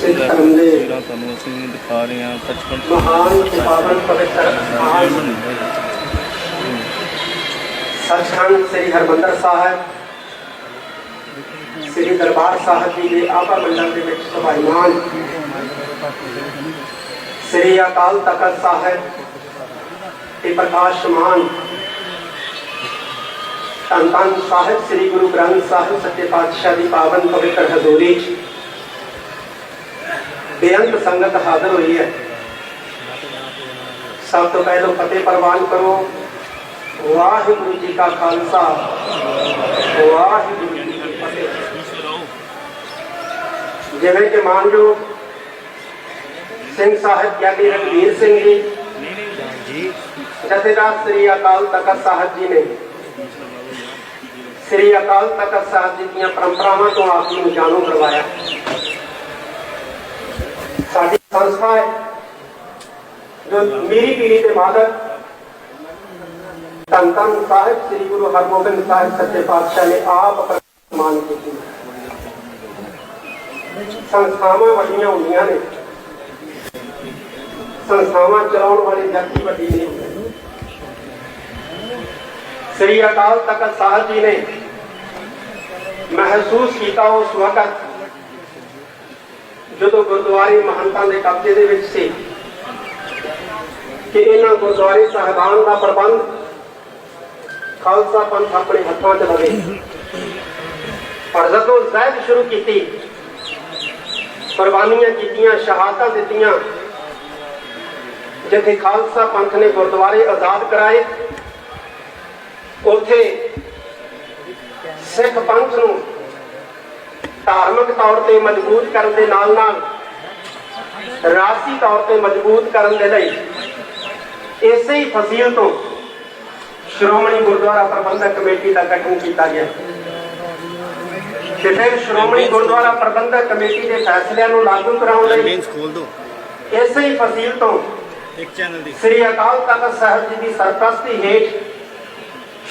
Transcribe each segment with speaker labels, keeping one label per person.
Speaker 1: ਸਿੱਖ ਧਰਮ ਦੇ
Speaker 2: ਜਿਹੜਾ ਤੁਹਾਨੂੰ ਅਸੀਂ ਦਿਖਾ ਰਹੇ ਹਾਂ ਸੱਚਖੰਡ
Speaker 1: ਮਹਾਨ ਤੇ ਪਾਵਨ ਪਵਿੱਤਰ ਮਹਾਨ ਸੱਚਖੰਡ ਸ੍ਰੀ ਹਰਮੰਦਰ ਸਾਹਿਬ ਸ੍ਰੀ ਦਰਬਾਰ ਸਾਹਿਬ ਜੀ ਦੇ ਆਪਾ ਮੰਡਲ ਦੇ ਵਿੱਚ ਸਭਾਈਮਾਨ ਸ੍ਰੀ ਅਕਾਲ ਤਖਤ ਸਾਹਿਬ ਤੇ ਪ੍ਰਕਾਸ਼ਮਾਨ ਧੰਨ ਧੰਨ ਸਾਹਿਬ ਸ੍ਰੀ ਗੁਰੂ ਗ੍ਰੰਥ ਸਾਹਿਬ ਸੱਚੇ ਪਾਤਸ਼ਾਹ ਦੀ ਪਾਵਨ ਪਵਿੱਤਰ ਹਜ਼ੂਰੀ ਬੇਅੰਤ ਸੰਗਤ ਹਾਜ਼ਰ ਹੋਈ ਹੈ। ਸਭ ਤੋਂ ਪਹਿਲਾਂ ਫਤਿਹ ਪ੍ਰਵਾਨ ਕਰੋ। ਵਾਹਿਗੁਰੂ ਜੀ ਕਾ ਖਾਲਸਾ। ਵਾਹਿਗੁਰੂ ਜੀ ਕੀ ਫਤਿਹ। ਜਿਵੇਂ ਕਿ ਮਾਨਯੋਗ ਸਿੰਘ ਸਾਹਿਬ ਗਿਆਨੀ ਰਣਵੀਰ ਸਿੰਘ ਜੀ, ਜਥੇਦਾਰ ਸ੍ਰੀ ਅਕਾਲ ਤਖਤ ਸਾਹਿਬ ਜੀ ਨੇ। ਸ੍ਰੀ ਅਕਾਲ ਤਖਤ ਸਾਹਿਬ ਜੀ ਦੀਆਂ ਪਰੰਪਰਾਵਾਂ ਤੋਂ ਆਪ ਨੂੰ ਜਾਣੂ ਕਰਵਾਇਆ। ਸੰਸਥਾ ਹੈ ਜੋ ਮੇਰੀ ਪੀੜ੍ਹੀ ਦੇ ਮਾਲਕ, ਧੰਨ ਧੰਨ ਸਾਹਿਬ ਸ੍ਰੀ ਗੁਰੂ ਹਰਗੋਬਿੰਦ ਸਾਹਿਬ ਸੱਚੇ ਪਾਤਸ਼ਾਹ ਨੇ ਆਪ ਪ੍ਰਮਾਨ ਕੀਤੀ। ਸੰਸਥਾਵਾਂ ਵੱਡੀਆਂ ਹੁੰਦੀਆਂ ਨੇ। ਸੰਸਥਾਵਾਂ ਚਲਾਉਣ ਵਾਲੇ ਵਿਅਕਤੀ ਵੱਡੇ ਨੇ। ਸ੍ਰੀ ਅਕਾਲ ਤਖਤ ਸਾਹਿਬ ਜੀ ਨੇ ਮਹਿਸੂਸ ਕੀਤਾ ਉਸ ਵਕਤ ਜਦੋਂ ਗੁਰਦੁਆਰੇ ਮਹੰਤਾਂ ਦੇ ਕਬਜ਼ੇ ਦੇ ਵਿੱਚ ਸੀ ਕਿ ਇਹਨਾਂ ਗੁਰਦੁਆਰੇ ਸਾਹਿਬਾਨ ਦਾ ਪ੍ਰਬੰਧ ਖਾਲਸਾ ਪੰਥ ਆਪਣੇ ਹੱਥਾਂ 'ਚ ਲਵੇ। ਪਰ ਜਦੋਂ ਜ਼ੈਦ ਸ਼ੁਰੂ ਕੀਤੀ, ਕੁਰਬਾਨੀਆਂ ਕੀਤੀਆਂ, ਸ਼ਹਾਦਤਾਂ ਦਿੱਤੀਆਂ, ਜਿੱਥੇ ਖਾਲਸਾ ਪੰਥ ਨੇ ਗੁਰਦੁਆਰੇ ਆਜ਼ਾਦ ਕਰਾਏ, ਉੱਥੇ ਸਿੱਖ ਪੰਥ ਨੂੰ ਧਾਰਮਿਕ ਤੌਰ ਤੇ ਮਜ਼ਬੂਤ ਕਰਨ ਦੇ ਨਾਲ ਨਾਲ ਰਾਜਸੀ ਤੌਰ ਤੇ ਮਜ਼ਬੂਤ ਕਰਨ ਦੇ ਲਈ ਇਸੇ ਹੀ ਫਸੀਲ ਤੋਂ ਸ਼੍ਰੋਮਣੀ ਗੁਰਦੁਆਰਾ ਪ੍ਰਬੰਧਕ ਕਮੇਟੀ ਦਾ ਗਠਨ ਕੀਤਾ ਗਿਆ। ਤੇ ਫਿਰ ਸ਼੍ਰੋਮਣੀ ਗੁਰਦੁਆਰਾ ਪ੍ਰਬੰਧਕ ਕਮੇਟੀ ਦੇ ਫੈਸਲਿਆਂ ਨੂੰ ਲਾਗੂ ਕਰਾਉਣ ਲਈ ਇਸੇ ਹੀ ਫਸੀਲ ਤੋਂ
Speaker 2: ਇੱਕ ਚੈਨਲ ਦੀ।
Speaker 1: ਸ੍ਰੀ ਅਕਾਲ ਤਖਤ ਸਾਹਿਬ ਜੀ ਦੀ ਸਰਪ੍ਰਸਤੀ ਹੇਠ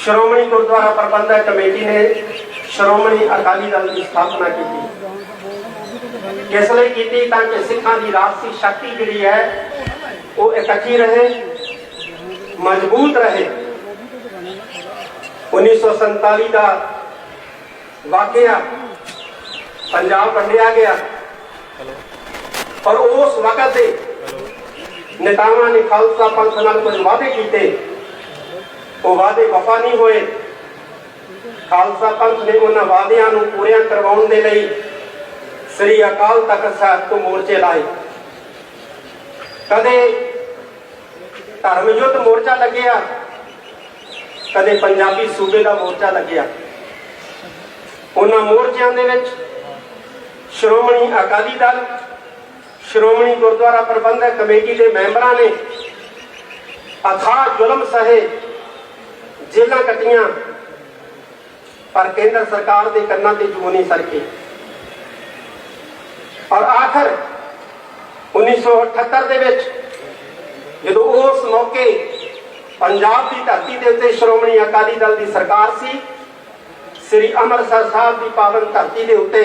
Speaker 1: ਸ਼੍ਰੋਮਣੀ ਗੁਰਦੁਆਰਾ ਪ੍ਰਬੰਧਕ ਕਮੇਟੀ ਨੇ ਸ਼੍ਰੋਮਣੀ ਅਕਾਲੀ ਦਲ ਦੀ ਸਥਾਪਨਾ ਕੀਤੀ। ਕਿਸ ਲਈ ਕੀਤੀ ਤਾਂ ਕਿ ਸਿੱਖਾਂ ਦੀ ਰਾਜਸੀ ਸ਼ਕਤੀ ਜਿਹੜੀ ਹੈ, ਉਹ ਇਕੱਠੀ ਰਹੇ, ਮਜ਼ਬੂਤ ਰਹੇ। 1947 ਦਾ ਵਾਕਿਆ ਪੰਜਾਬ ਵੰਡਿਆ ਗਿਆ। ਔਰ ਉਸ ਵਕਤ ਦੇ ਨੇਤਾਵਾਂ ਨੇ ਖਾਲਸਾ ਪੰਥ ਨਾਲ ਕੁਝ ਵਾਅਦੇ ਕੀਤੇ। ਉਹ ਵਾਅਦੇ ਵਫਾ ਨਹੀਂ ਹੋਏ। ਖਾਲਸਾ ਪੰਥ ਨੇ ਉਹਨਾਂ ਵਾਅਦਿਆਂ ਨੂੰ ਪੂਰਿਆਂ ਕਰਵਾਉਣ ਦੇ ਲਈ ਸ੍ਰੀ ਅਕਾਲ ਤਖਤ ਸਾਹਿਬ ਤੋਂ ਮੋਰਚੇ ਲਾਏ। ਕਦੇ ਧਰਮ ਯੁੱਧ ਮੋਰਚਾ ਲੱਗਿਆ, ਕਦੇ ਪੰਜਾਬੀ ਸੂਬੇ ਦਾ ਮੋਰਚਾ ਲੱਗਿਆ। ਉਹਨਾਂ ਮੋਰਚਿਆਂ ਦੇ ਵਿੱਚ ਸ਼੍ਰੋਮਣੀ ਅਕਾਲੀ ਦਲ, ਸ਼੍ਰੋਮਣੀ ਗੁਰਦੁਆਰਾ ਪ੍ਰਬੰਧਕ ਕਮੇਟੀ ਦੇ ਮੈਂਬਰਾਂ ਨੇ ਅਥਾ ਜ਼ੁਲਮ ਸਹੇ ਜੇਲਾਂ ਕੱਟੀਆਂ ਪਰ ਕੇਂਦਰ ਸਰਕਾਰ ਦੇ ਕੰਨਾਂ ਤੇ ਜੂੰ ਨਹੀਂ ਸਰਕੇ। ਔਰ ਆਖਰ 1978 ਦੇ ਵਿੱਚ ਜਦੋਂ ਉਸ ਮੌਕੇ ਪੰਜਾਬ ਦੀ ਧਰਤੀ ਦੇ ਉੱਤੇ ਸ਼੍ਰੋਮਣੀ ਅਕਾਲੀ ਦਲ ਦੀ ਸਰਕਾਰ ਸੀ, ਸ੍ਰੀ ਅੰਮ੍ਰਿਤਸਰ ਸਾਹਿਬ ਦੀ ਪਾਵਨ ਧਰਤੀ ਦੇ ਉੱਤੇ,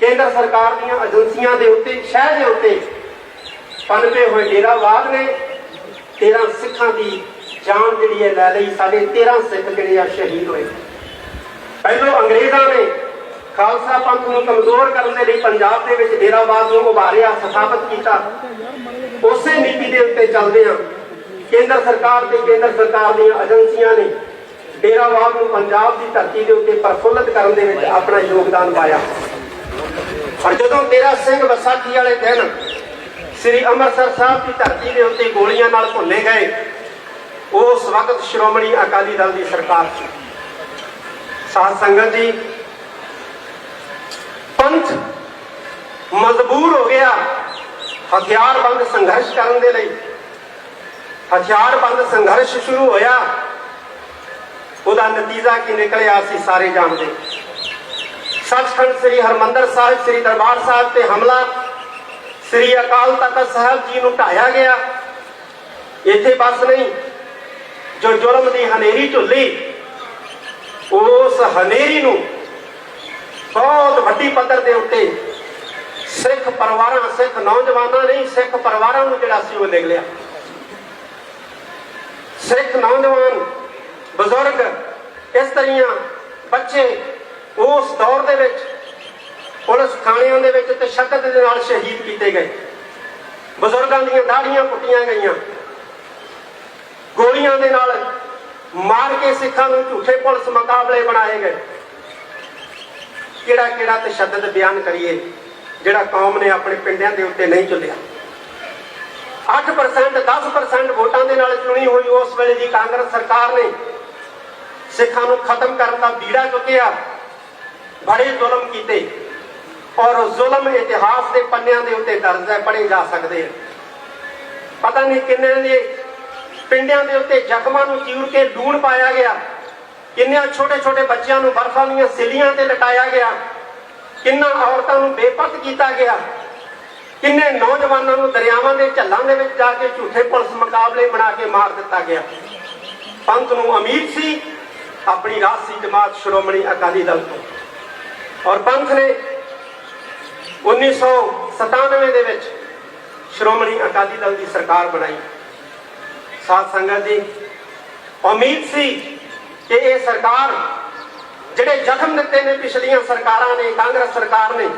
Speaker 1: ਕੇਂਦਰ ਸਰਕਾਰ ਦੀਆਂ ਏਜੰਸੀਆਂ ਦੇ ਉੱਤੇ, ਸ਼ਹਿਰ ਦੇ ਉੱਤੇ ਪਨਪੇ ਹੋਏ ਡੇਰਾਵਾਦ ਨੇ 13 ਸਿੱਖਾਂ ਦੀ ਜਾਨ ਜਿਹੜੀ ਹੈ ਲੈ ਲਈ। ਸਾਡੇ 13 ਸਿੱਖ ਜਿਹੜੇ ਆ ਸ਼ਹੀਦ ਹੋਏ। ਪਹਿਲੋਂ ਅੰਗਰੇਜ਼ਾਂ ਨੇ ਖਾਲਸਾ ਪੰਥ ਨੂੰ ਕਮਜ਼ੋਰ ਕਰਨ ਦੇ ਲਈ ਪੰਜਾਬ ਦੇ ਵਿੱਚ ਡੇਰਾਵਾਦ ਨੂੰ ਉਭਾਰਿਆ, ਸਥਾਪਿਤ ਕੀਤਾ। ਉਸੇ ਨੀਤੀ ਦੇ ਉੱਤੇ ਚੱਲਦੇ ਆ ਕੇਂਦਰ ਸਰਕਾਰ ਤੇ ਕੇਂਦਰ ਸਰਕਾਰ ਦੀਆਂ ਏਜੰਸੀਆਂ ਨੇ ਡੇਰਾਵਾਦ ਨੂੰ ਪੰਜਾਬ ਦੀ ਧਰਤੀ ਦੇ ਉੱਤੇ ਪ੍ਰਫੁੱਲਤ ਕਰਨ ਦੇ ਵਿੱਚ ਆਪਣਾ ਯੋਗਦਾਨ ਪਾਇਆ। ਪਰ ਜਦੋਂ ਡੇਰਾ ਸਿੰਘ ਵਸਾਖੀ ਵਾਲੇ ਦਿਨ ਸ੍ਰੀ ਅੰਮ੍ਰਿਤਸਰ ਸਾਹਿਬ ਦੀ ਧਰਤੀ ਦੇ ਉੱਤੇ ਗੋਲੀਆਂ ਨਾਲ ਭੁੱਲੇ ਗਏ, ਉਸ ਵਕਤ ਸ਼੍ਰੋਮਣੀ ਅਕਾਲੀ ਦਲ ਦੀ ਸਰਕਾਰ ਸੀ। ਸਾਧ ਸੰਗਤ ਜੀ। ਪੰਥ ਮਜਬੂਰ ਹੋ ਗਿਆ ਹਥਿਆਰਬੰਦ ਸੰਘਰਸ਼ ਕਰਨ ਦੇ ਲਈ। ਹਥਿਆਰਬੰਦ ਸੰਘਰਸ਼ ਸ਼ੁਰੂ ਹੋਇਆ। ਉਹਦਾ ਨਤੀਜਾ ਕੀ ਨਿਕਲਿਆ ਅਸੀਂ ਸਾਰੇ ਜਾਣਦੇ। ਸੱਚਖੰਡ ਸ੍ਰੀ ਹਰਮੰਦਰ ਸਾਹਿਬ, ਸ੍ਰੀ ਦਰਬਾਰ ਸਾਹਿਬ ਤੇ ਹਮਲਾ। ਸ੍ਰੀ ਅਕਾਲ ਤਖਤ ਸਾਹਿਬ ਜੀ ਨੂੰ ਢਾਇਆ ਗਿਆ। ਇੱਥੇ ਬਸ ਨਹੀਂ, ਜੋ ਜ਼ੁਲਮ ਦੀ ਹਨੇਰੀ ਝੁੱਲੀ ਉਸ ਹਨੇਰੀ ਨੂੰ ਬਹੁਤ ਵੱਡੀ ਪੱਧਰ ਦੇ ਉੱਤੇ ਸਿੱਖ ਪਰਿਵਾਰਾਂ, ਸਿੱਖ ਨੌਜਵਾਨਾਂ ਨੇ ਸਿੱਖ ਪਰਿਵਾਰਾਂ ਨੂੰ ਜਿਹੜਾ ਸੀ ਉਹ ਨਿਕ ਲਿਆ। ਸਿੱਖ ਨੌਜਵਾਨ, ਬਜ਼ੁਰਗ ਇਸ ਤਰੀਆਂ ਬੱਚੇ ਉਸ ਦੌਰ ਦੇ ਵਿੱਚ ਪੁਲਿਸ ਥਾਣਿਆਂ ਦੇ ਵਿੱਚ ਤਸ਼ੱਦਦ ਦੇ ਨਾਲ ਸ਼ਹੀਦ ਕੀਤੇ ਗਏ। ਬਜ਼ੁਰਗਾਂ ਦੀਆਂ ਦਾੜੀਆਂ ਪੁੱਟੀਆਂ ਗਈਆਂ। ਗੋਲੀਆਂ ਦੇ ਨਾਲ ਮਾਰ ਕੇ ਸਿੱਖਾਂ ਨੂੰ ਝੂਠੇ ਪੁਲਿਸ ਮੁਕਾਬਲੇ ਬਣਾਏ ਗਏ। ਕਿਹੜਾ ਕਿਹੜਾ ਤਸ਼ੱਦਦ ਬਿਆਨ ਕਰੀਏ, ਜਿਹੜਾ ਕੌਮ ਨੇ ਆਪਣੇ ਪਿੰਡਾਂ ਦੇ ਉੱਤੇ ਨਹੀਂ ਚੁੱਲਿਆ 8% 10% ਵੋਟਾਂ ਦੇ ਨਾਲ ਚੁਣੀ ਹੋਈ ਉਸ ਵੇਲੇ ਦੀ ਕਾਂਗਰਸ ਸਰਕਾਰ ਨੇ ਸਿੱਖਾਂ ਨੂੰ ਖਤਮ ਕਰਨ ਦਾ ਬੀੜਾ ਚੁੱਕਿਆ, ਬੜੇ ਜ਼ੁਲਮ ਕੀਤੇ। ਔਰ ਜ਼ੁਲਮ ਇਤਿਹਾਸ ਦੇ ਪੰਨਿਆਂ ਦੇ ਉੱਤੇ ਦਰਜ ਹੈ, ਪੜ੍ਹੇ ਜਾ ਸਕਦੇ ਆ ਪਤਾ ਨਹੀਂ ਕਿੰਨੇ ਦੇ ਪਿੰਡਿਆਂ ਦੇ ਉੱਤੇ ਜ਼ਖਮਾਂ ਨੂੰ ਚੀਰ ਕੇ ਲੂਣ ਪਾਇਆ ਗਿਆ। ਕਿੰਨਿਆਂ ਛੋਟੇ ਛੋਟੇ ਬੱਚਿਆਂ ਨੂੰ ਬਰਫਾਂ ਦੀਆਂ ਸਿਲੀਆਂ ਤੇ ਲਟਾਇਆ ਗਿਆ। ਕਿੰਨਾ ਔਰਤਾਂ ਨੂੰ ਬੇਪਤ ਕੀਤਾ ਗਿਆ। ਕਿੰਨੇ ਨੌਜਵਾਨਾਂ ਨੂੰ ਦਰਿਆਵਾਂ ਦੇ ਝੱਲਾਂ ਦੇ ਵਿੱਚ ਜਾ ਕੇ ਝੂਠੇ ਪੁਲਿਸ ਮੁਕਾਬਲੇ ਬਣਾ ਕੇ ਮਾਰ ਦਿੱਤਾ ਗਿਆ। ਪੰਥ ਨੂੰ ਅਮੀਰ ਸੀ, ਆਪਣੀ ਰਾਜਸੀ ਜਮਾਤ ਸ਼੍ਰੋਮਣੀ ਅਕਾਲੀ ਦਲ ਤੋਂ। ਔਰ ਪੰਥ ਨੇ 1997 ਦੇ ਵਿੱਚ ਸ਼੍ਰੋਮਣੀ ਅਕਾਲੀ ਦਲ ਦੀ ਸਰਕਾਰ ਬਣਾਈ। ਸਾਧ ਸੰਗਤ ਜੀ ਉਮੀਦ ਸੀ ਕਿ ਇਹ ਸਰਕਾਰ ਜਿਹੜੇ ਜ਼ਖਮ ਦਿੱਤੇ ਨੇ ਪਿਛਲੀਆਂ ਸਰਕਾਰਾਂ ਨੇ, ਕਾਂਗਰਸ ਸਰਕਾਰ ਨੇ,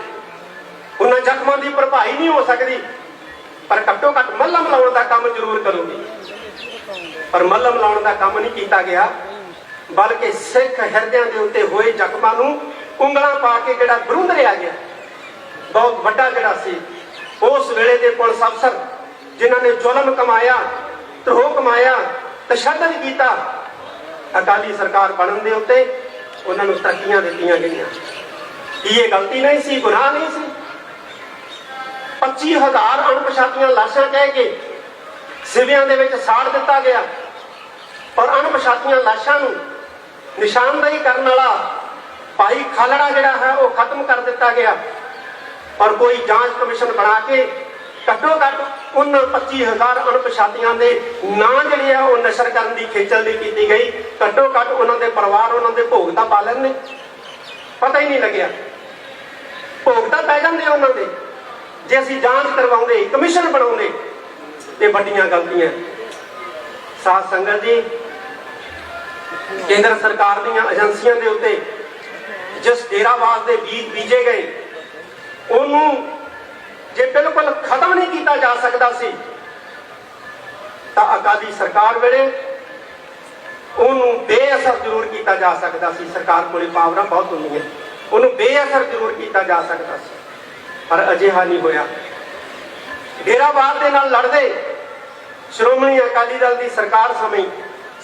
Speaker 1: ਉਹਨਾਂ ਜ਼ਖਮਾਂ ਦੀ ਭਰਪਾਈ ਨਹੀਂ ਹੋ ਸਕਦੀ, ਪਰ ਘੱਟੋ ਘੱਟ ਮੱਲਮ ਲਾਉਣ ਦਾ ਕੰਮ ਜ਼ਰੂਰ ਕਰੂਗੀ। ਪਰ ਮੱਲਮ ਲਾਉਣ ਦਾ ਕੰਮ ਨਹੀਂ ਕੀਤਾ ਗਿਆ, ਬਲਕਿ ਸਿੱਖ ਹਿਰਦਿਆਂ ਦੇ ਉੱਤੇ ਹੋਏ ਜ਼ਖਮਾਂ ਨੂੰ ਉਂਗਲਾਂ ਪਾ ਕੇ ਜਿਹੜਾ ਬਰੁੰਦ ਰਿਆ ਗਿਆ, ਬਹੁਤ ਵੱਡਾ ਜਿਹੜਾ ਸੀ, ਉਸ ਵੇਲੇ ਦੇ ਪੁਲਿਸ ਅਫਸਰ ਜਿਨ੍ਹਾਂ ਨੇ ਜ਼ੁਲਮ ਕਮਾਇਆ ਧਰੋਹ ਕਮਾਇਆ ਤਸ਼ੱਦਦ ਕੀਤਾ। ਅਕਾਲੀ ਸਰਕਾਰ ਬਣਨ ਦੇ ਉੱਤੇ ਉਹਨਾਂ ਨੂੰ ਤਰੱਕੀਆਂ ਦਿੱਤੀਆਂ ਗਈਆਂ। ਕੀ ਇਹ ਗਲਤੀ ਨਹੀਂ ਸੀ, ਗੁਨਾਹ ਨਹੀਂ ਸੀ। 25000 ਅਣਪਛਾਤੀਆਂ ਲਾਸ਼ਾਂ ਕਹਿ ਕੇ ਸਿਵਿਆਂ ਦੇ ਵਿੱਚ ਸਾੜ ਦਿੱਤਾ ਗਿਆ। ਔਰ ਅਣਪਛਾਤੀਆਂ ਲਾਸ਼ਾਂ ਨੂੰ ਨਿਸ਼ਾਨਦੇਹੀ ਕਰਨ ਵਾਲਾ ਭਾਈ ਖਾਲੜਾ ਜਿਹੜਾ ਹੈ, ਉਹ ਖਤਮ ਕਰ ਦਿੱਤਾ ਗਿਆ। ਔਰ ਕੋਈ ਜਾਂਚ ਕਮਿਸ਼ਨ ਬਣਾ ਕੇ ਘੱਟੋ ਘੱਟ ਉਹਨਾਂ 25000 ਅਣਪਛਾਤੀਆਂ ਦੇ ਨਾਂ ਜਿਹੜੇ ਆ, ਉਹ ਨਸ਼ਰ ਕਰਨ ਦੀ ਖੇਚਲ ਦੀ ਕੀਤੀ ਗਈ। ਘੱਟੋ ਘੱਟ ਉਹਨਾਂ ਦੇ ਪਰਿਵਾਰ, ਉਹਨਾਂ ਦੇ ਭੋਗ ਤਾਂ ਪਾ ਲੈਂਦੇ। ਪਤਾ ਹੀ ਨਹੀਂ ਲੱਗਿਆ। ਭੋਗ ਤਾਂ ਪੈ ਜਾਂਦੇ ਉਹਨਾਂ ਦੇ। ਜੇ ਅਸੀਂ ਜਾਂਚ ਕਰਵਾਉਂਦੇ, ਕਮਿਸ਼ਨ ਬਣਾਉਂਦੇ, ਤੇ ਵੱਡੀਆਂ ਗਲਤੀਆਂ। ਸਾਧ ਸੰਗਤ ਜੀ, ਕੇਂਦਰ ਸਰਕਾਰ ਦੀਆਂ ਏਜੰਸੀਆਂ ਦੇ ਉੱਤੇ ਜਿਸ ਡੇਰਾਵਾਦ ਦੇ ਬੀਜ ਬੀਜੇ ਗਏ, ਉਹਨੂੰ ਜੇ ਬਿਲਕੁਲ ਖਤਮ ਨਹੀਂ ਕੀਤਾ ਜਾ ਸਕਦਾ ਸੀ, ਤਾਂ ਅਕਾਲੀ ਸਰਕਾਰ ਵੇਲੇ ਉਹਨੂੰ ਬੇਅਸਰ ਜ਼ਰੂਰ ਕੀਤਾ ਜਾ ਸਕਦਾ ਸੀ। ਸਰਕਾਰ ਕੋਲੇ ਪਾਵਰਾਂ ਬਹੁਤ ਹੁੰਦੀਆਂ। ਉਹਨੂੰ ਬੇਅਸਰ ਜ਼ਰੂਰ ਕੀਤਾ ਜਾ ਸਕਦਾ ਸੀ। ਪਰ ਅਜਿਹਾ ਨਹੀਂ ਹੋਇਆ। ਡੇਰਾਵਾਦ ਦੇ ਨਾਲ ਲੜਦੇ ਸ਼੍ਰੋਮਣੀ ਅਕਾਲੀ ਦਲ ਦੀ ਸਰਕਾਰ ਸਮੇਂ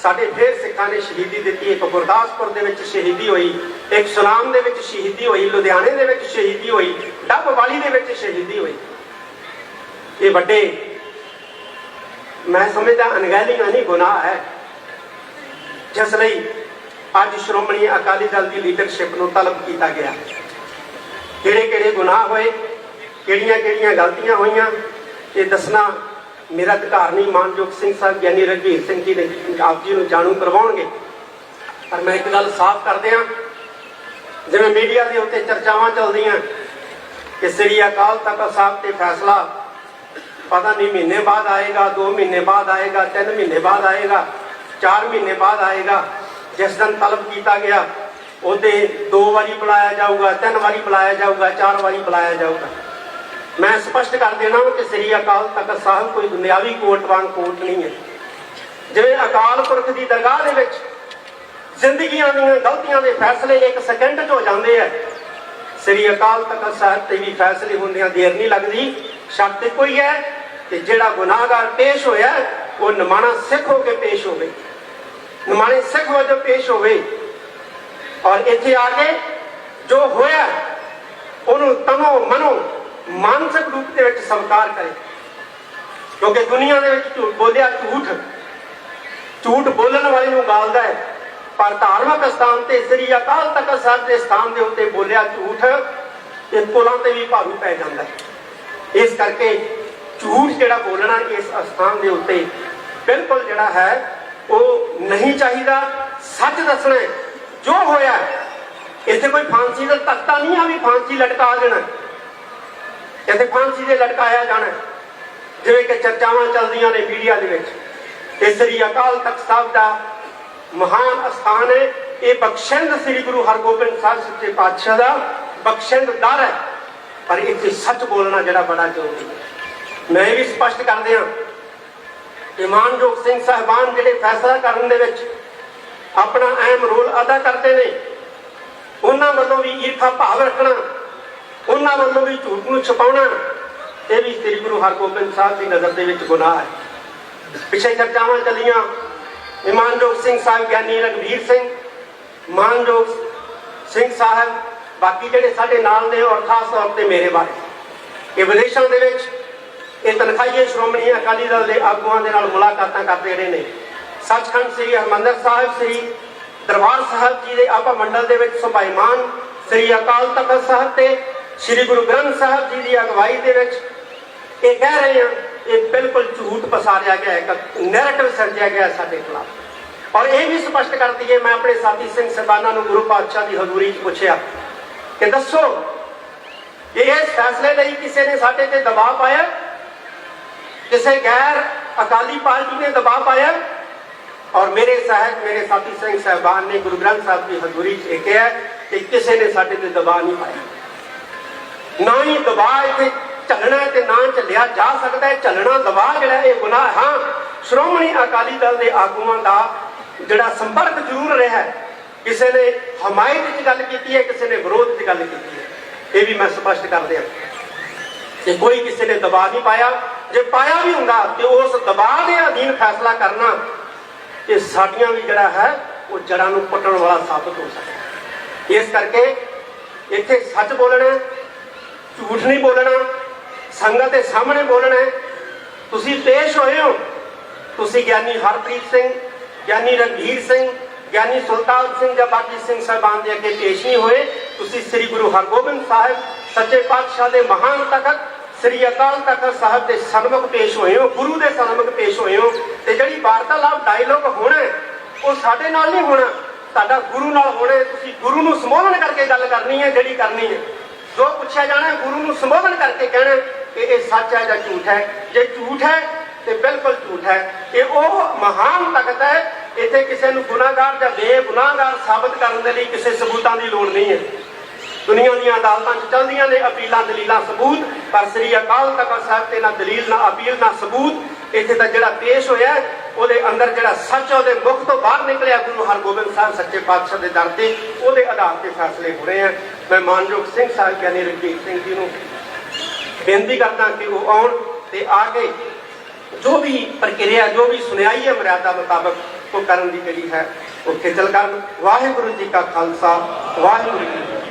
Speaker 1: ਸਾਡੇ ਫੇਰ ਸਿੱਖਾਂ ਨੇ ਸ਼ਹੀਦੀ ਦਿੱਤੀ। ਇੱਕ ਗੁਰਦਾਸਪੁਰ ਦੇ ਵਿੱਚ ਸ਼ਹੀਦੀ ਹੋਈ। ਇੱਕ ਸੁਨਾਮ ਦੇ ਵਿੱਚ ਸ਼ਹੀਦੀ ਹੋਈ, ਲੁਧਿਆਣੇ ਦੇ ਵਿੱਚ ਸ਼ਹੀਦੀ ਹੋਈ ਡੱਬ ਵਾਲੀ ਦੇ ਵਿੱਚ ਸ਼ਹੀਦੀ ਹੋਈ। ਇਹ ਵੱਡੇ, ਮੈਂ ਸਮਝਦਾ ਅਣਗਹਿਲੀ ਨਹੀਂ, ਗੁਨਾਹ ਹੈ। ਜਿਸ ਲਈ ਅੱਜ ਸ਼੍ਰੋਮਣੀ ਅਕਾਲੀ ਦਲ ਦੀ ਲੀਡਰਸ਼ਿਪ ਨੂੰ ਤਲਬ ਕੀਤਾ ਗਿਆ। ਕਿਹੜੇ ਕਿਹੜੇ ਗੁਨਾਹ ਹੋਏ, ਕਿਹੜੀਆਂ ਕਿਹੜੀਆਂ ਗਲਤੀਆਂ ਹੋਈਆਂ, ਇਹ ਦੱਸਣਾ ਮੇਰਾ ਅਧਿਕਾਰ ਨਹੀਂ, ਮਾਨਯੋਗ ਸਿੰਘ ਸਾਹਿਬ ਗਿਆਨੀ ਰਘਵੀਰ ਸਿੰਘ ਜੀ ਨੇ ਆਪ ਜੀ ਨੂੰ ਜਾਣੂ ਕਰਵਾਉਣਗੇ। ਪਰ ਮੈਂ ਇੱਕ ਗੱਲ ਸਾਫ਼ ਕਰ ਦਿਆਂ ਜਿਵੇਂ ਮੀਡੀਆ ਦੇ ਉੱਤੇ ਚਰਚਾਵਾਂ ਚੱਲਦੀਆਂ ਕਿ ਸ੍ਰੀ ਅਕਾਲ ਤਖਤ ਸਾਹਿਬ ਤੇ ਫੈਸਲਾ ਪਤਾ ਨਹੀਂ ਮਹੀਨੇ ਬਾਅਦ ਆਏਗਾ 2 ਮਹੀਨੇ ਬਾਅਦ ਆਏਗਾ 3 ਮਹੀਨੇ ਬਾਅਦ ਆਏਗਾ 4 ਮਹੀਨੇ ਬਾਅਦ ਆਏਗਾ, ਜਿਸ ਦਿਨ ਤਲਬ ਕੀਤਾ ਗਿਆ, ਉਹਦੇ ਦੋ ਵਾਰੀ ਬੁਲਾਇਆ ਜਾਊਗਾ, ਤਿੰਨ ਵਾਰੀ ਬੁਲਾਇਆ ਜਾਊਗਾ, ਚਾਰ ਵਾਰੀ ਬੁਲਾਇਆ ਜਾਊਗਾ। ਮੈਂ ਸਪਸ਼ਟ ਕਰ ਦੇਣਾ ਕਿ ਸ੍ਰੀ ਅਕਾਲ ਤਖਤ ਸਾਹਿਬ ਕੋਈ ਦੁਨਿਆਵੀ ਕੋਰਟ ਵਾਂਗ ਕੋਰਟ ਨਹੀਂ ਹੈ। ਜਿਵੇਂ ਅਕਾਲ ਪੁਰਖ ਦੀ ਦਰਗਾਹ ਦੇ ਵਿੱਚ ਜ਼ਿੰਦਗੀਆਂ ਦੀਆਂ ਗਲਤੀਆਂ ਦੇ ਫੈਸਲੇ ਇੱਕ ਸਕਿੰਟ 'ਚ ਹੋ ਜਾਂਦੇ ਆ। ਸ੍ਰੀ ਅਕਾਲ ਤਖਤ ਸਾਹਿਬ ਤੇ ਵੀ ਫੈਸਲੇ ਹੁੰਦਿਆਂ ਦੇਰ ਨਹੀਂ ਲੱਗਦੀ। ਸ਼ਰਤ ਕੋਈ ਹੈ ਕਿ ਜਿਹੜਾ ਗੁਨਾਹਗਾਰ ਪੇਸ਼ ਹੋਇਆ, ਉਹ ਨਿਮਾਣਾ ਸਿੱਖ ਹੋ ਕੇ ਪੇਸ਼ ਹੋਵੇ। ਨਿਮਾਣੇ ਸਿੱਖ ਵਜੋਂ ਪੇਸ਼ ਹੋਵੇ। ਔਰ ਇੱਥੇ ਆ ਕੇ ਜੋ ਹੋਇਆ, ਉਹਨੂੰ ਤਨੋ ਮਨੋ ਮਾਨਸਿਕ ਰੂਪ ਦੇ ਵਿੱਚ ਸਵੀਕਾਰ ਕਰੇ। ਕਿਉਂਕਿ ਦੁਨੀਆ ਦੇ ਵਿੱਚ ਝੂਠ ਬੋਲਿਆ ਝੂਠ। ਝੂਠ ਬੋਲਣ ਵਾਲੇ ਨੂੰ ਗਾਲਦਾ ਹੈ। ਪਰ ਧਾਰਮਿਕ ਸਥਾਨ ਤੇ ਸ੍ਰੀ ਅਕਾਲ ਤਖਤ ਸਾਹਿਬ ਦੇ ਸਥਾਨ ਦੇ ਉੱਤੇ ਬੋਲਿਆ ਝੂਠ ਇਹ ਪੁਲਾਂ ਤੇ ਵੀ ਭਾਰੂ ਪੈ ਜਾਂਦਾ ਹੈ। ਇਸ ਕਰਕੇ ਝੂਠ ਜਿਹੜਾ ਬੋਲਣਾ ਇਸ ਸਥਾਨ ਦੇ ਉੱਤੇ ਬਿਲਕੁਲ ਜਿਹੜਾ ਹੈ, ਉਹ ਨਹੀਂ ਚਾਹੀਦਾ। ਸੱਚ ਦੱਸਣਾ ਜੋ ਹੋਇਆ ਇੱਥੇ ਕੋਈ ਫਾਂਸੀ ਦਾ ਤਖਤਾ ਨਹੀਂ ਆ ਵੀ ਫਾਂਸੀ ਲਟਕਾ ਦੇਣਾ ਇੱਥੇ ਫਾਂਸੀ ਦੇ ਲਟਕਾਇਆ ਜਾਣਾ ਜਿਵੇਂ ਕਿ ਚਰਚਾਵਾਂ ਚੱਲਦੀਆਂ ਨੇ ਮੀਡੀਆ ਦੇ ਵਿੱਚ ਇਹ ਸ੍ਰੀ ਅਕਾਲ ਤਖਤ ਸਾਹਿਬ ਦਾ ਮਹਾਨ ਅਸਥਾਨ ਹੈ। ਇਹ ਬਖਸ਼ਿੰਦ ਸ੍ਰੀ ਗੁਰੂ ਹਰਗੋਬਿੰਦ ਸਾਹਿਬ ਸੱਚੇ ਪਾਤਸ਼ਾਹ ਦਾ ਬਖਸ਼ਿੰਦ ਦਰ ਹੈ। ਪਰ ਇੱਥੇ ਸੱਚ ਬੋਲਣਾ ਜਿਹੜਾ ਬੜਾ ਜ਼ਰੂਰੀ ਹੈ। ਮੈਂ ਇਹ ਵੀ ਸਪਸ਼ਟ ਕਰ ਦਿਆਂ ਇਮਾਨਯੋਗ ਸਿੰਘ ਸਾਹਿਬਾਨ ਜਿਹੜੇ ਫੈਸਲਾ ਕਰਨ ਦੇ ਵਿੱਚ ਆਪਣਾ ਅਹਿਮ ਰੋਲ ਅਦਾ ਕਰਦੇ ਨੇ, ਉਹਨਾਂ ਵੱਲੋਂ ਵੀ ਈਰਖਾ ਭਾਵ ਰੱਖਣਾ, ਉਹਨਾਂ ਵੱਲੋਂ ਵੀ ਝੂਠ ਨੂੰ ਛਪਾਉਣਾ, ਇਹ ਵੀ ਸ੍ਰੀ ਗੁਰੂ ਹਰਗੋਬਿੰਦ ਸਾਹਿਬ ਦੀ ਨਜ਼ਰ ਦੇ ਵਿੱਚ ਗੁਨਾਹ ਹੈ। ਪਿਛੇ ਚਰਚਾਵਾਂ ਚੱਲੀਆਂ। ਇਮਾਨਯੋਗ ਸਿੰਘ ਸਾਹਿਬ ਗਿਆਨੀ ਰਗਵੀਰ ਸਿੰਘ ਮਾਨਯੋਗ ਸਿੰਘ ਸਾਹਿਬ ਬਾਕੀ ਜਿਹੜੇ ਸਾਡੇ ਨਾਲ ਨੇ ਔਰ ਖਾਸ ਤੌਰ ਤੇ ਮੇਰੇ ਬਾਰੇ। ਇਹ ਵਿਦੇਸ਼ਾਂ ਦੇ ਵਿੱਚ ਇਹ ਤਨਖਾਹੀਏ ਸ਼੍ਰੋਮਣੀ ਅਕਾਲੀ ਦਲ ਦੇ ਆਗੂਆਂ ਦੇ ਨਾਲ ਮੁਲਾਕਾਤਾਂ ਕਰਦੇ ਰਹੇ ਨੇ। ਸੱਚਖੰਡ ਸ੍ਰੀ ਹਰਮੰਦਰ ਸਾਹਿਬ, ਸ੍ਰੀ ਦਰਬਾਰ ਸਾਹਿਬ ਜੀ ਦੇ ਆਪਾ ਮੰਡਲ ਦੇ ਵਿੱਚ ਸੁਭਾਈਮਾਨ ਸ੍ਰੀ ਅਕਾਲ ਤਖਤ ਸਾਹਿਬ ਤੇ ਸ੍ਰੀ ਗੁਰੂ ਗ੍ਰੰਥ ਸਾਹਿਬ ਜੀ ਦੀ ਅਗਵਾਈ ਦੇ ਵਿੱਚ ਇਹ ਕਹਿ ਰਹੇ ਹਾਂ ਇਹ ਬਿਲਕੁਲ ਝੂਠ ਪਸਾਰਿਆ ਗਿਆ ਹੈ, ਇੱਕ ਨੈਰੇਟਿਵ ਸਿਰਜਿਆ ਗਿਆ ਹੈ ਸਾਡੇ ਖਿਲਾਫ। ਔਰ ਇਹ ਵੀ ਸਪਸ਼ਟ ਕਰ ਦਈਏ, ਮੈਂ ਆਪਣੇ ਸਾਥੀ ਸਿੰਘ ਸਬਾਨਾ ਨੂੰ ਗੁਰੂ ਪਾਤਸ਼ਾਹ ਦੀ ਹਜ਼ੂਰੀ 'ਚ ਪੁੱਛਿਆ ਕਿ ਦੱਸੋ ਕਿ ਇਸ ਫੈਸਲੇ ਲਈ ਕਿਸੇ ਨੇ ਸਾਡੇ ਤੇ ਦਬਾਅ ਪਾਇਆ? ਕਿਸੇ ਗੈਰ ਅਕਾਲੀ ਪਾਰਟੀ ਨੇ ਦਬਾਅ ਪਾਇਆ? ਔਰ ਮੇਰੇ ਸਾਹਿਬ ਮੇਰੇ ਸਾਥੀ ਸਿੰਘ ਸਾਹਿਬਾਨ ਨੇ ਗੁਰੂ ਗ੍ਰੰਥ ਸਾਹਿਬ ਦੀ ਹਜ਼ੂਰੀ 'ਚ ਇਹ ਕਿਹਾ ਕਿ ਕਿਸੇ ਨੇ ਸਾਡੇ ਤੇ ਦਬਾਅ ਨਹੀਂ ਪਾਇਆ। ਨਾ ਹੀ ਦਬਾਅ ਇੱਥੇ ਚੱਲਣਾ ਤੇ ਨਾ ਚੱਲਿਆ ਜਾ ਸਕਦਾ ਹੈ। ਚੱਲਣਾ ਦਬਾਅ ਜਿਹੜਾ ਇਹ ਗੁਨਾਹ ਹਾਂ। ਸ਼੍ਰੋਮਣੀ ਅਕਾਲੀ ਦਲ ਦੇ ਆਗੂਆਂ ਦਾ ਜਿਹੜਾ ਸੰਪਰਕ ਜ਼ਰੂਰ ਰਿਹਾ ਕਿਸੇ ਨੇ ਹਮਾਇਤ ਵਿੱਚ ਗੱਲ ਕੀਤੀ ਹੈ, ਕਿਸੇ ਨੇ ਵਿਰੋਧ ਵਿੱਚ ਗੱਲ ਕੀਤੀ ਹੈ। ਇਹ ਵੀ ਮੈਂ ਸਪਸ਼ਟ ਕਰ ਦਿਆਂ। ਕਿ ਕੋਈ ਕਿਸੇ ਨੇ ਦਬਾਅ ਨਹੀਂ ਪਾਇਆ। ਜੇ ਪਾਇਆ ਵੀ ਹੁੰਦਾ, ਤੇ ਉਸ ਦਬਾਅ ਦੇ ਅਧੀਨ ਫੈਸਲਾ ਕਰਨਾ, ਇਹ ਸਾਡੀਆਂ ਵੀ ਜਿਹੜਾ ਹੈ, ਉਹ ਜੜਾਂ ਨੂੰ ਪੱਟਣ ਵਾਲਾ ਸਾਬਤ ਹੋ ਸਕਦਾ ਇਸ ਕਰਕੇ ਇੱਥੇ ਸੱਚ ਬੋਲਣਾ ਝੂਠ ਨਹੀਂ ਬੋਲਣਾ। ਸੰਗਤ ਦੇ ਸਾਹਮਣੇ ਬੋਲਣਾ ਹੈ। ਤੁਸੀਂ ਪੇਸ਼ ਹੋਏ ਹੋ। ਤੁਸੀਂ ਗਿਆਨੀ ਹਰਪ੍ਰੀਤ ਸਿੰਘ, ਗਿਆਨੀ ਰਣਧੀਰ ਸਿੰਘ, ਗਿਆਨੀ ਸੁਲਤਾਨ ਸਿੰਘ ਜਾਂ ਬਾਕੀ ਸਿੰਘ ਸਾਹਿਬਾਨ ਦੇ ਅੱਗੇ ਪੇਸ਼ ਨਹੀਂ ਹੋਏ। ਤੁਸੀਂ ਸ੍ਰੀ ਗੁਰੂ ਹਰਗੋਬਿੰਦ ਸਾਹਿਬ, ਸੱਚੇ ਪਾਤਸ਼ਾਹ ਦੇ ਮਹਾਨ ਤਖਤ, ਸ੍ਰੀ ਅਕਾਲ ਤਖਤ ਸਾਹਿਬ ਦੇ ਸਨਮੁਖ ਪੇਸ਼ ਹੋਏ ਹੋ, ਗੁਰੂ ਦੇ ਸਨਮੁਖ ਪੇਸ਼ ਹੋਏ ਹੋ। ਤੇ ਜਿਹੜੀ ਵਾਰਤਾਲਾਪ ਡਾਇਲੋਗ ਹੋਣਾ ਉਹ ਸਾਡੇ ਨਾਲ ਨਹੀਂ ਹੋਣਾ, ਤੁਹਾਡਾ ਗੁਰੂ ਨਾਲ ਹੋਣਾ ਤੁਸੀਂ ਗੁਰੂ ਨੂੰ ਸੰਬੋਧਨ ਕਰਕੇ ਗੱਲ ਕਰਨੀ ਹੈ, ਜਿਹੜੀ ਕਰਨੀ ਹੈ। ਜੋ ਪੁੱਛਿਆ ਜਾਣਾ ਗੁਰੂ ਨੂੰ ਸੰਬੋਧਨ ਕਰਕੇ ਕਹਿਣਾ ਕਿ ਇਹ ਸੱਚ ਹੈ ਜਾਂ ਝੂਠ ਹੈ? ਜੇ ਝੂਠ ਹੈ ਤੇ ਬਿਲਕੁਲ ਝੂਠ ਹੈ। ਇਹ ਉਹ ਮਹਾਨ ਤਖਤ ਹੈ ਇੱਥੇ ਕਿਸੇ ਨੂੰ ਗੁਨਾਹਗਾਰ ਜਾਂ ਬੇਗੁਨਾਹਗਾਰ ਸਾਬਤ ਕਰਨ ਦੇ ਲਈ ਕਿਸੇ ਸਬੂਤਾਂ ਦੀ ਲੋੜ ਨਹੀਂ ਹੈ। ਦੁਨੀਆ ਦੀਆਂ ਅਦਾਲਤਾਂ 'ਚ ਚੱਲਦੀਆਂ ਨੇ ਅਪੀਲਾਂ ਦਲੀਲਾਂ ਸਬੂਤ ਪਰ ਸ੍ਰੀ ਅਕਾਲ ਤਖਤ ਸਾਹਿਬ ਤੇ ਨਾ ਦਲੀਲ ਨਾ ਅਪੀਲ ਨਾ ਸਬੂਤ। ਇੱਥੇ ਤਾਂ ਜਿਹੜਾ ਪੇਸ਼ ਹੋਇਆ ਉਹਦੇ ਅੰਦਰ ਜਿਹੜਾ ਸੱਚ ਹੈ, ਉਹਦੇ ਮੁਖ ਤੋਂ ਬਾਹਰ ਨਿਕਲਿਆ ਗੁਰੂ ਹਰਗੋਬਿੰਦ ਸਾਹਿਬ ਸੱਚੇ ਪਾਤਸ਼ਾਹ ਦੇ ਦਰ ਤੇ ਉਹਦੇ ਆਧਾਰ ਤੇ ਫੈਸਲੇ ਹੋ ਰਹੇ ਹਨ ਮੈਂ ਮਾਨਯੋਗ ਸਿੰਘ ਸਾਹਿਬ ਗਿਆਨੀ ਰਣਜੀਤ ਸਿੰਘ ਜੀ ਨੂੰ ਬੇਨਤੀ ਕਰਦਾ ਕਿ ਉਹ ਆਉਣ ਤੇ ਆ ਕੇ ਜੋ ਵੀ ਪ੍ਰਕਿਰਿਆ, ਜੋ ਵੀ ਸੁਣਾਈ ਹੈ ਮਰਿਆਦਾ ਮੁਤਾਬਕ ਉਹ ਕਰਨ ਦੀ ਜਿਹੜੀ ਹੈ ਉਹ ਖੇਚਲ ਕਰਨ। ਵਾਹਿਗੁਰੂ ਜੀ ਕਾ ਖਾਲਸਾ, ਵਾਹਿਗੁਰੂ ਜੀ